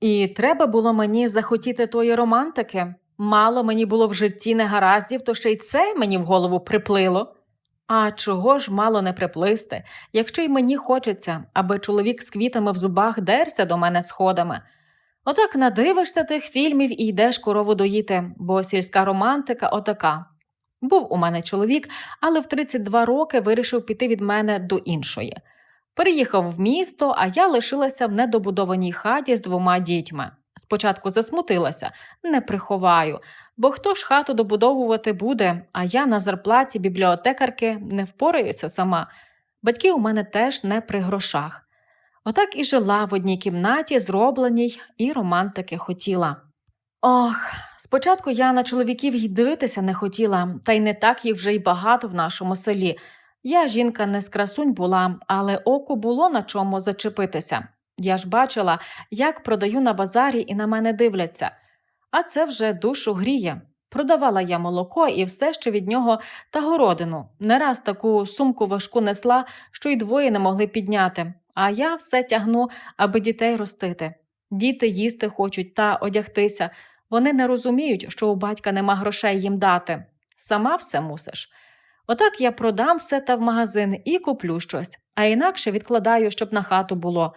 І треба було мені захотіти тої романтики. Мало мені було в житті негараздів, то ще й це мені в голову приплило. А чого ж мало не приплисти, якщо й мені хочеться, аби чоловік з квітами в зубах дерся до мене сходами. Отак надивишся тих фільмів і йдеш корову доїти, бо сільська романтика отака. Був у мене чоловік, але в 32 роки вирішив піти від мене до іншої. Переїхав в місто, а я лишилася в недобудованій хаті з двома дітьми. Спочатку засмутилася, не приховаю, бо хто ж хату добудовувати буде, а я на зарплаті бібліотекарки не впораюся сама. Батьки у мене теж не при грошах. Отак і жила в одній кімнаті, зробленій, і романтики хотіла. Ох, спочатку я на чоловіків й дивитися не хотіла, та й не так їх вже й багато в нашому селі. Я жінка не з красунь була, але оку було на чому зачепитися. Я ж бачила, як продаю на базарі і на мене дивляться. А це вже душу гріє. Продавала я молоко і все, що від нього, та городину. Не раз таку сумку важку несла, що й двоє не могли підняти. А я все тягну, аби дітей ростити. Діти їсти хочуть та одягтися. Вони не розуміють, що у батька нема грошей їм дати. Сама все мусиш. Отак я продам все та в магазин і куплю щось, а інакше відкладаю, щоб на хату було.